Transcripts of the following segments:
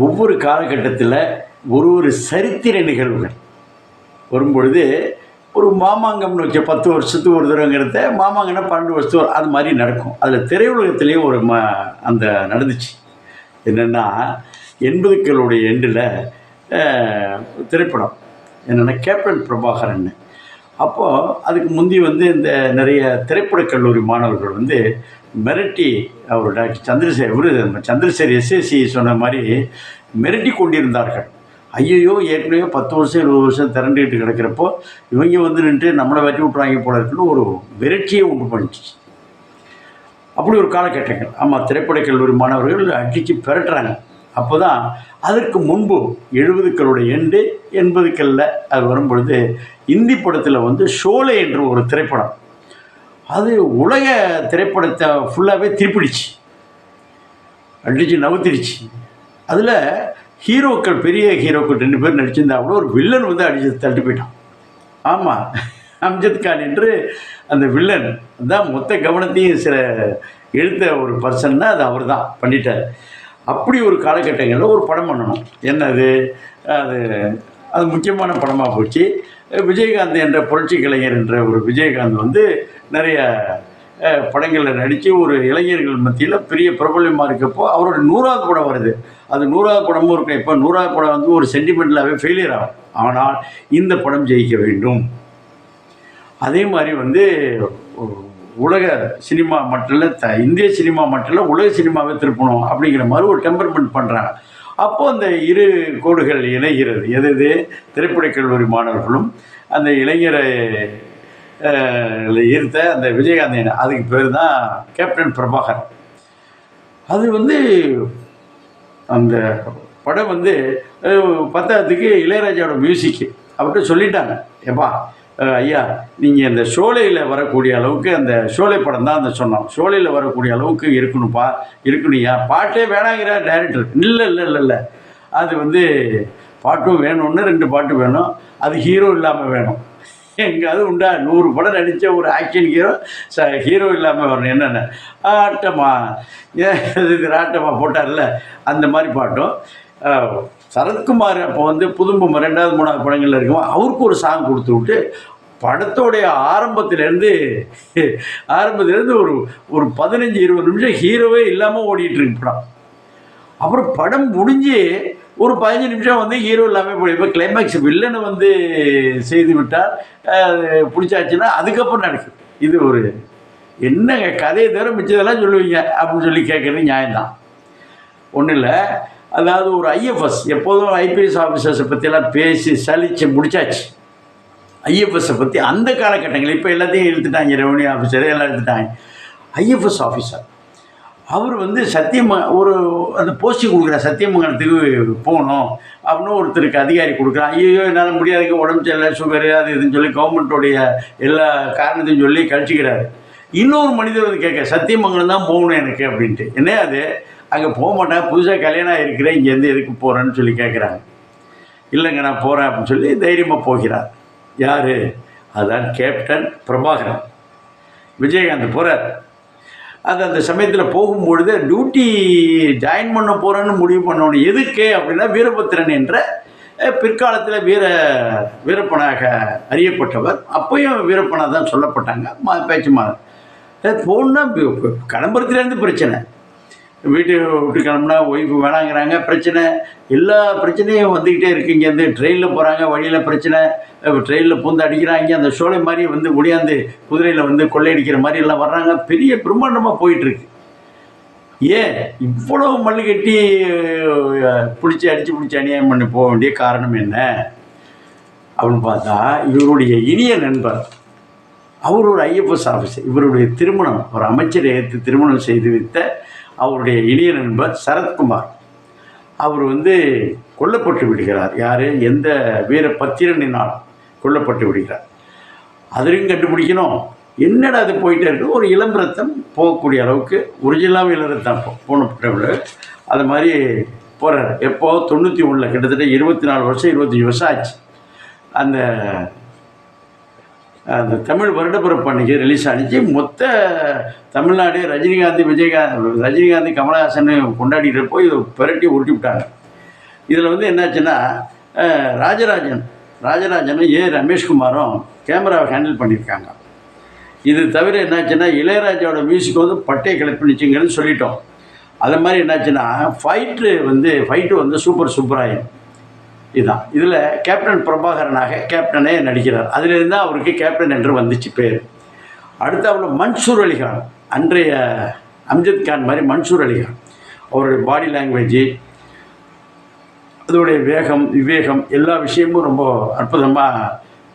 ஒவ்வொரு காலகட்டத்தில் ஒரு ஒரு சரித்திர நிகழ்வுகள். வரும்பொழுது ஒரு மாமாங்கம்னு வச்ச பத்து வருஷத்துக்கு ஒரு தடவைங்கிறத மாமாங்கன்னா பன்னெண்டு வருஷத்துக்கு ஒரு- அது மாதிரி நடக்கும். அதில் திரையுலகத்துலேயும் ஒரு ம அந்த நடந்துச்சு. என்னென்னா எண்பதுக்களுடைய எண்டில் திரைப்படம். என்னென்னா கேப்டன் பிரபாகரன் அப்போது அதுக்கு முந்தி வந்து இந்த நிறைய திரைப்படக் கல்லூரி மாணவர்கள் வந்து மிரட்டி அவர் டாக்டர் சந்திரசேகர் இவரு நம்ம சந்திரசேகர் எஸ்எஸ்சி சொன்ன மாதிரி மிரட்டி கொண்டிருந்தார்கள். ஐயையோ ஏற்கனவே பத்து வருஷம் இருபது வருஷம் திரண்டுக்கிட்டு கிடக்கிறப்போ இவங்க வந்து நின்று நம்மளை வெட்டி விட்ருவாங்க போல இருக்குன்னு ஒரு விரட்சியை உண்டு பண்ணிச்சு. அப்படி ஒரு காலகட்டங்கள். ஆமாம் திரைப்படக் கல்லூரி மாணவர்கள் அடித்து பெரட்டுறாங்க. அப்போ தான் அதற்கு முன்பு எழுபதுக்களுடைய எண்டு எண்பதுக்களில் அது வரும்பொழுது இந்தி படத்தில் வந்து ஷோலே என்ற ஒரு திரைப்படம் அது உலக திரைப்படத்தை ஃபுல்லாகவே திருப்பிடுச்சு. அடிச்சு நவுத்திருச்சு. அதில் ஹீரோக்கள் பெரிய ஹீரோக்கள் ரெண்டு பேர் நடிச்சிருந்தாங்களோ ஒரு வில்லன் வந்து அடிச்சு தள்ளி போயிட்டான். ஆமாம் அம்ஜத் கான் என்று அந்த வில்லன் தான் மொத்த கவனத்தையும் சில எழுத்த ஒரு பர்சன்னா அது அவர் தான் பண்ணிட்டார். அப்படி ஒரு காலகட்டங்களில் ஒரு படம் பண்ணணும். என்னது? அது அது முக்கியமான படமாக போச்சு. விஜயகாந்த் என்ற புரட்சி கலைஞர் என்ற ஒரு விஜயகாந்த் வந்து நிறைய படங்களில் நடித்து ஒரு இளைஞர்கள் மத்தியில் பெரிய பிரபலமாக இருக்கப்போ அவரோட நூறாவது படம் வருது. அது நூறாவது படமும் இருக்கும். இப்போ நூறாவது படம் வந்து ஒரு சென்டிமெண்டலாகவே ஃபெயிலியர் ஆகும். ஆனால் இந்த படம் ஜெயிக்க வேண்டும். அதே மாதிரி வந்து உலக சினிமா மட்டும் இல்லை த இந்திய சினிமா மட்டும் இல்லை உலக சினிமாவே திருப்பணும் அப்படிங்கிற மாதிரி ஒரு டெம்பர்மெண்ட் பண்ணுறாங்க அப்போ அந்த இரு கோடுகள் இணைகிறது. எது எது? திரைப்படக் கல்லூரி மாணவர்களும் அந்த இளைஞரை ஈர்த்த அந்த விஜயகாந்த் அதுக்கு பேர் தான் கேப்டன் பிரபாகர். அது வந்து அந்த படம் வந்து பத்தாயிரத்துக்கு இளையராஜாவோட மியூசிக்கு. அவர்கிட்ட சொல்லிட்டாங்க எப்பா ஐயா நீங்கள் இந்த ஷோலையில் வரக்கூடிய அளவுக்கு அந்த ஷோலை படம் தான் அந்த சொன்னோம். ஷோலையில் வரக்கூடிய அளவுக்கு இருக்கணும்ப்பா இருக்கணும்யா பாட்டே வேணாங்கிறார் டைரக்டர் இல்லை இல்லை இல்லை இல்லை. அது வந்து பாட்டும் வேணும்னு ரெண்டு பாட்டு வேணும். அது ஹீரோ இல்லாமல் வேணும். எங்காவது உண்டா? நூறு படம் நடித்த ஒரு ஆக்ஷன் ஹீரோ ச ஹீரோ இல்லாமல் வரணும். என்னென்ன? ஆட்டமா. ஏன் இது ஆட்டமா போட்டார்ல? அந்த மாதிரி பாட்டும். சரத்குமார் அப்போ வந்து புதும்பம் ரெண்டாவது மூணாவது படங்களில் இருக்கும் அவருக்கு ஒரு சாங் கொடுத்து விட்டு படத்தோடைய ஆரம்பத்திலேருந்து ஆரம்பத்திலேருந்து ஒரு ஒரு பதினஞ்சு இருபது நிமிஷம் ஹீரோவே இல்லாமல் ஓடிட்டு இருக்கு படம். அப்புறம் படம் முடிஞ்சு ஒரு பதினஞ்சு நிமிஷம் வந்து ஹீரோ இல்லாமல் போய் இப்போ கிளைமேக்ஸ் வில்லனை வந்து செய்து விட்டால் அது பிடிச்சாச்சுன்னா அதுக்கப்புறம் நடக்கும் இது ஒரு என்னங்க கதையை தவிர மிச்சதெல்லாம் சொல்லுவீங்க அப்படின்னு சொல்லி கேட்குறது நியாயம்தான். ஒன்றும் இல்லை அதாவது ஒரு ஐஎஃப்எஸ் எப்போதும் ஐபிஎஸ் ஆஃபீஸர்ஸை பற்றியெல்லாம் பேசி சலித்து முடிச்சாச்சு. ஐஎஃப்எஸ்ஸை பற்றி அந்த காலகட்டங்கள் இப்போ எல்லாத்தையும் இழுத்துட்டாங்க ரெவன்யூ ஆஃபீஸர் எல்லாம் இழுத்துட்டாங்க. ஐஎஃப்எஸ் ஆஃபீஸர் அவர் வந்து சத்தியம ஒரு அந்த போஸ்டிங் கொடுக்குற சத்தியமங்கலத்துக்கு போகணும் அப்படின்னு ஒருத்தருக்கு அதிகாரி கொடுக்குறான். ஐயோ என்னால் முடியாதுக்கு உடம்பு சரியில்லை சுகரு அது இதுன்னு சொல்லி கவர்மெண்ட்டோடைய எல்லா காரணத்தையும் சொல்லி கழிச்சிக்கிறாரு. இன்னொரு மனிதர் வந்து கேட்க சத்தியமங்கலம் தான் போகணும் எனக்கு அப்படின்ட்டு. என்ன அது? அங்கே போக மாட்டேன். புதுசாக கல்யாணம் ஆகிருக்கிறேன் இங்கேருந்து எதுக்கு போகிறேன்னு சொல்லி கேட்குறாங்க இல்லைங்க நான் போகிறேன் அப்படின்னு சொல்லி தைரியமாக போகிறார். யார்? அதான் கேப்டன் பிரபாகரன். விஜயகாந்த் போகிறார் அது அந்த சமயத்தில் போகும்பொழுது டியூட்டி ஜாயின் பண்ண போகிறேன்னு முடிவு பண்ணணும் எதுக்கு அப்படின்னா வீரபத்திரன் என்ற பிற்காலத்தில் வீர வீரப்பனாக அறியப்பட்டவர். அப்பயும் வீரப்பனாக தான் சொல்லப்பட்டாங்க. மா பேச்சு மா போனால் கிளம்புறதுலேருந்து பிரச்சனை. வீட்டு விட்டு கிளம்புனா ஒய்ஃபு வேணாங்கிறாங்க. பிரச்சனை எல்லா பிரச்சனையும் வந்துக்கிட்டே இருக்குது இங்கேருந்து ட்ரெயினில் போகிறாங்க வழியில் பிரச்சனை. ட்ரெயினில் பூந்து அடிக்கிறாங்க. அந்த சோலை மாதிரி வந்து முடியாந்து குதிரையில் வந்து கொள்ளையடிக்கிற மாதிரி எல்லாம் வர்றாங்க. பெரிய பிரம்மாண்டமாக போயிட்டுருக்கு. ஏன்? இவ்வளோ மல்லு கட்டி பிடிச்சி அடித்து பிடிச்சி அநியாயம் பண்ணி போக வேண்டிய காரணம் என்ன? அப்படின்னு பார்த்தா இவருடைய இனிய நண்பர் அவர் ஒரு ஐஎஃப்எஸ் ஆஃபீஸர் இவருடைய திருமணம் ஒரு அமைச்சரை ஏற்று திருமணம் செய்து வைத்த அவருடைய இனிய நண்பர் சரத்குமார். அவர் வந்து கொல்லப்பட்டு விடுகிறார். யார்? எந்த வீர பத்திரனினால் கொல்லப்பட்டு விடுகிறார். அதையும் கண்டுபிடிக்கணும். என்னடா அது போயிட்டே இருக்கு? ஒரு இளம் ரத்தம் போகக்கூடிய அளவுக்கு ஒரிஜினலாக இளரத்தம் ரத்தம் போ- அது மாதிரி போகிறார் எப்போ? தொண்ணூற்றி ஒன்றில் கிட்டத்தட்ட இருபத்தி நாலு வருஷம் இருபத்தஞ்சி வருஷம் ஆச்சு. அந்த அந்த தமிழ் வருடப்பிறப்பு அன்னைக்கு ரிலீஸ் ஆனிச்சு. மொத்த தமிழ்நாடு ரஜினிகாந்த் விஜயகாந்த் ரஜினிகாந்த் கமலஹாசன் கொண்டாடிட்டு போய் இதை புரட்டி உருட்டி விட்டாங்க. இதில் வந்து என்னாச்சுன்னா ராஜராஜன் ராஜராஜனும் ஏ ரமேஷ்குமாரும் கேமராவை ஹேண்டில் பண்ணியிருக்காங்க. இது தவிர என்னாச்சுன்னா இளையராஜாவோட மியூசிக் வந்து பட்டையை கிளப்பினுச்சுங்கன்னு சொல்லிட்டோம். அது மாதிரி என்னாச்சுன்னா ஃபைட்டு வந்து ஃபைட்டு வந்து சூப்பர் சூப்பராயன் இதுதான் இதில் கேப்டன் பிரபாகரனாக கேப்டனே நடிக்கிறார். அதிலிருந்து தான் அவருக்கு கேப்டன் என்று வந்துச்சு பேர். அடுத்து அடுத்தாப்புல மன்சூர் அலிகான் அன்றைய அம்ஜத் கான் மாதிரி மன்சூர் அலிகான் அவருடைய பாடி லாங்குவேஜ் அதோடைய வேகம் விவேகம் எல்லா விஷயமும் ரொம்ப அற்புதமாக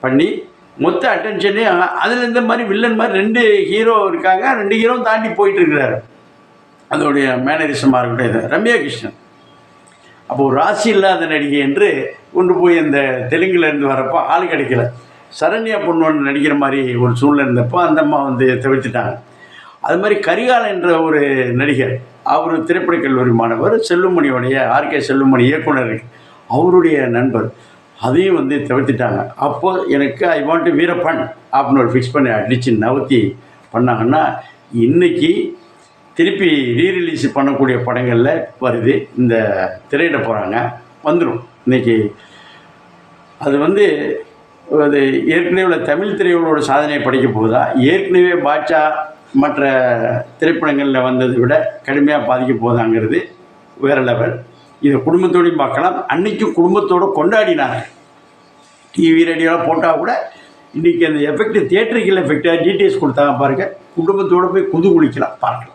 பண்ணி மொத்த அட்டென்ஷனே அதில் இந்த மாதிரி வில்லன் மாதிரி ரெண்டு ஹீரோ இருக்காங்க. ரெண்டு ஹீரோ தாண்டி போயிட்டு இருக்கிறாரு. அதோடைய மேனரிசமாக இருக்கட்டும் இது ரம்யா கிருஷ்ணன். அப்போ ஒரு ராசி இல்லாத நடிகை என்று கொண்டு போய் இந்த தெலுங்குலேருந்து வரப்போ ஆள் கிடைக்கல. சரண்யா பொண்ணு ஒன்று நடிக்கிற மாதிரி ஒரு சூழ்நிலை இருந்தப்போ அந்த அம்மா வந்து தவிர்த்துட்டாங்க. அது மாதிரி கரிகால் என்ற ஒரு நடிகர் அவர் திரைப்படக் கல்லூரி மாணவர் செல்லுமணியோடைய ஆர்கே செல்லுமணி இயக்குனர் அவருடைய நண்பர். அதையும் வந்து தவிர்த்துட்டாங்க. அப்போது எனக்கு ஐ வாண்ட் வீரப்பன் அப்படின்னு ஒரு ஃபிக்ஸ் பண்ணி அடித்து நவத்தி பண்ணாங்கன்னா இன்றைக்கி திருப்பி ரீரிலீஸ் பண்ணக்கூடிய படங்களில் வருது. இந்த திரையிட போகிறாங்க வந்துடும் இன்றைக்கி அது வந்து அது ஏற்கனவே உள்ள தமிழ் திரையுகளோட சாதனையை படிக்க போகுதா? ஏற்கனவே பாட்சா மற்ற திரைப்படங்களில் வந்ததை விட கடுமையாக பாதிக்க போகுதாங்கிறது வேறு லெவல் இதை குடும்பத்தோடையும் பார்க்கலாம். அன்னைக்கும் குடும்பத்தோடு கொண்டாடினாங்க. டிவி ரேடியோலாம் போட்டால் கூட இன்றைக்கி அந்த எஃபெக்ட் தியேட்டரிக்கல் எஃபெக்டாக டீட்டெயில்ஸ் கொடுத்தாங்க பாருங்கள் குடும்பத்தோடு போய் குது குளிக்கலாம் பார்க்கலாம்.